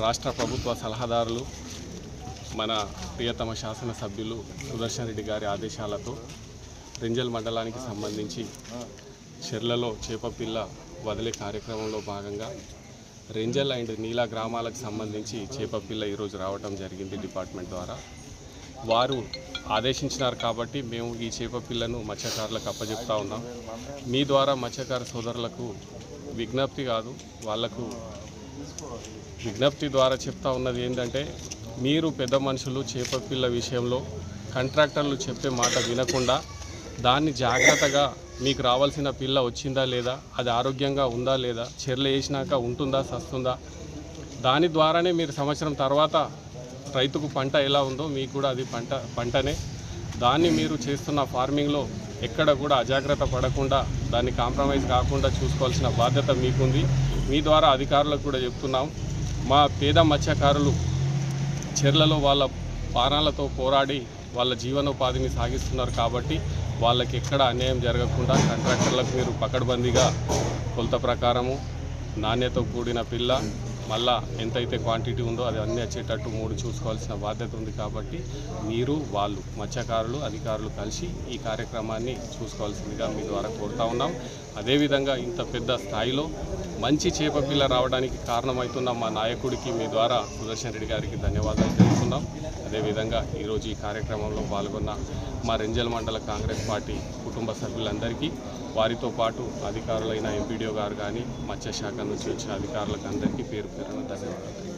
రాష్ట్ర ప్రభుత్వ సలహాదారులు మన ప్రియతమ శాసనసభ్యులు సుదర్శన్ రెడ్డి గారి ఆదేశాలతో రెంజల్ మండలానికి సంబంధించి చెర్లలో చేపపిల్ల వదిలే కార్యక్రమంలో భాగంగా రెంజల్ అండ్ నీలా గ్రామాలకు సంబంధించి చేపపిల్ల ఈరోజు రావడం జరిగింది డిపార్ట్మెంట్ ద్వారా. వారు ఆదేశించినారు కాబట్టి మేము ఈ చేపపిల్లను మత్స్యకారులకు అప్పచెప్తా ఉన్నాం. మీ ద్వారా మత్స్యకార సోదరులకు విజ్ఞప్తి కాదు వాళ్ళకు విజ్ఞప్తి ద్వారా చెప్తా ఉన్నది ఏంటంటే మీరు పెద్ద మనుషులు చేపపిల్ల విషయంలో కాంట్రాక్టర్లు చెప్పే మాట వినకుండా దాన్ని జాగ్రత్తగా మీకు రావాల్సిన పిల్ల వచ్చిందా లేదా అది ఆరోగ్యంగా ఉందా లేదా చెర్లు వేసినాక ఉంటుందా సస్తుందా దాని ద్వారానే మీరు సంవత్సరం తర్వాత రైతుకు పంట ఎలా ఉందో మీకు కూడా అది పంట పంటనే. దాన్ని మీరు చేస్తున్న ఫార్మింగ్లో ఎక్కడ కూడా అజాగ్రత్త పడకుండా దాన్ని కాంప్రమైజ్ కాకుండా చూసుకోవాల్సిన బాధ్యత మీకుంది. మీ ద్వారా అధికారులకు కూడా చెప్తున్నాం. మా పేద మత్స్యకారులు చెర్లలో వాళ్ళ పానాలతో పోరాడి వాళ్ళ జీవనోపాధిని సాగిస్తున్నారు కాబట్టి వాళ్ళకి ఎక్కడ అన్యాయం జరగకుండా కాంట్రాక్టర్లకు మీరు పకడ్బందీగా కొలత ప్రకారము నాణ్యత కూడిన పిల్ల మళ్ళా ఎంతైతే క్వాంటిటీ ఉందో అది అన్నీ వచ్చేటట్టు మూడు చూసుకోవాల్సిన బాధ్యత ఉంది కాబట్టి మీరు వాళ్ళు మత్స్యకారులు అధికారులు కలిసి ఈ కార్యక్రమాన్ని చూసుకోవాల్సిందిగా మీ ద్వారా కోరుతా ఉన్నాం. అదేవిధంగా ఇంత పెద్ద స్థాయిలో మంచి చేప పిల్ల రావడానికి కారణమవుతున్న మా నాయకుడికి మీ ద్వారా సుదర్శన్ రెడ్డి గారికి ధన్యవాదాలు తెలుపుతున్నాం. అదేవిధంగా ఈరోజు ఈ కార్యక్రమంలో పాల్గొన్న మా రెంజల్ మండల కాంగ్రెస్ పార్టీ కుటుంబ సభ్యులందరికీ వారితో పాటు అధికారులైన ఎంపీడీఓ గారు కానీ మత్స్యశాఖ నుంచి వచ్చిన అధికారులకు అందరికీ పేరు పేరున ధన్యవాదాలు.